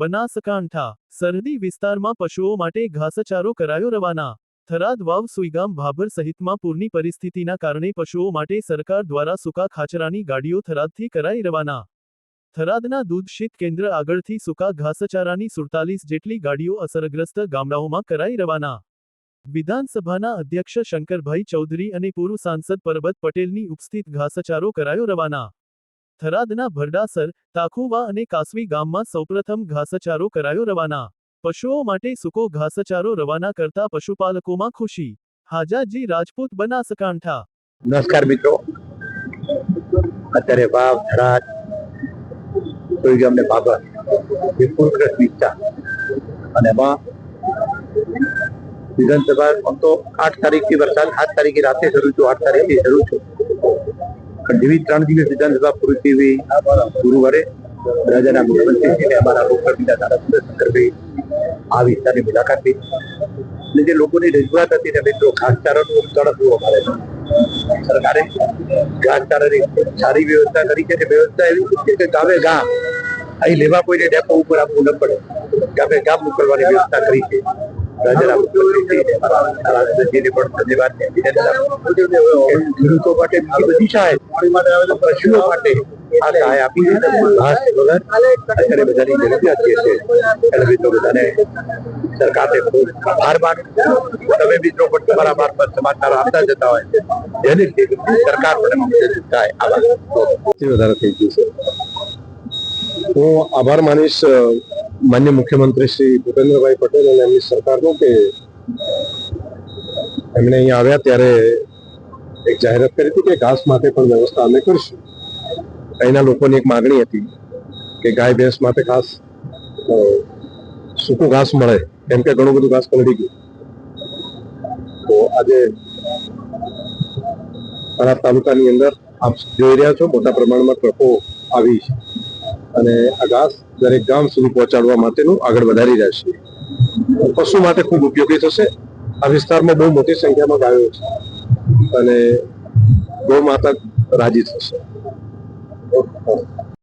બનાસકાંઠા, સરહદી વિસ્તારમાં પશુઓ માટે ઘાસચારો કરાયો રવાના. થરાદ વાવ સુઈગામ ભાભર સહિતમાં પૂરની પરિસ્થિતિના કારણે પશુઓ માટે સરકાર દ્વારા સૂકા ખાચરાની ગાડીઓ થરાદથી કરાઈ રવાના. થરાદના દૂધશીત કેન્દ્ર આગળથી સૂકા ઘાસચારાની સુડતાલીસ જેટલી ગાડીઓ અસરગ્રસ્ત ગામડાઓમાં કરાઈ રવાના. વિધાનસભાના અધ્યક્ષ શંકરભાઈ ચૌધરી અને પૂર્વ સાંસદ પરબત પટેલની ઉપસ્થિત ઘાસચારો કરાયો રવાના. થરાદના ભરડાસર, તાખુવા અને કાસવી ગામમાં સૌપ્રથમ ઘાસચારો કરાયો રવાના. પશુઓ માટે સૂકો ઘાસચારો રવાના કરતા પશુપાલકોમાં ખુશી. હાજાજી રાજપૂત બનાસકાંઠા. નમસ્કાર મિત્રો. અત્યારે વાવ, થરાદ સુઈગામ ને બાબર, એ પૂરગ્રસ્ત વિસ્તાર. અને એમાં વિધાનસભા આમ તો આઠ તારીખથી વરસાદ સાત તારીખે રાતે શરૂ છું આઠ તારીખથી શરૂ પણ જેવી ત્રણ દિવસ વિધાનસભા પૂરી થઈ ગુરુવારે મુખ્યમંત્રી અને અમારા બીજા ધારાસભ્ય આ વિસ્તારની મુલાકાત લીધી. અને જે લોકોની રજૂઆત હતી ને મિત્રો ઘાસચારાનું તડપવું અમારે. સરકારે ઘાસચારાની સારી વ્યવસ્થા કરી છે કે વ્યવસ્થા એવી છે કે ગામે ગામ અહીં લેવા કોઈને ડેપો ઉપર આપવું ન પડે. ગામે ગામ મોકલવાની વ્યવસ્થા કરી છે. ખેડૂતો માટે બીજી બધી સહાય પશુઓ માટે આ સહાય આપી ઘાસ વગર અત્યારે બધાની જરૂરિયાત જે છે. એટલે મિત્રો બધાને સરકારને ખૂબ આભાર માનું. તમે મિત્રો પણ તમારા મારફત સમાચાર આપતા જતા હોય. જેની સરકાર પણ મદદ થાય. આભાર. સૌથી વધારે થઈ ગયું છે. હું આભાર માનીશ માન્ય મુખ્યમંત્રી શ્રી ભૂપેન્દ્રભાઈ પટેલ અને એમની સરકારનો કે એમણે અહીંયા આવ્યા ત્યારે એક જાહેરાત કરી હતી કે ઘાસ માટે પણ વ્યવસ્થા અમે કરીશું. અહીંના લોકોની એક માગણી હતી કે ગાય ભેંસ માટે અ, સૂકું ઘાસ મળે. કેમ કે ઘણું બધું ઘાસ પલળી ગયું. તો આજે થરાદ તાલુકાની અંદર આપ જોઈ રહ્યા છો મોટા પ્રમાણમાં ટ્રકો આવી છે. અને આ ઘાસ દરેક ગામ સુધી પહોંચાડવા માટેનું આગળ વધારી રહેશે પશુ માટે ખૂબ ઉપયોગી થશે. આ વિસ્તારમાં બહુ મોટી સંખ્યામાં ગાયો છે. અને ગૌ માતા રાજી થશે.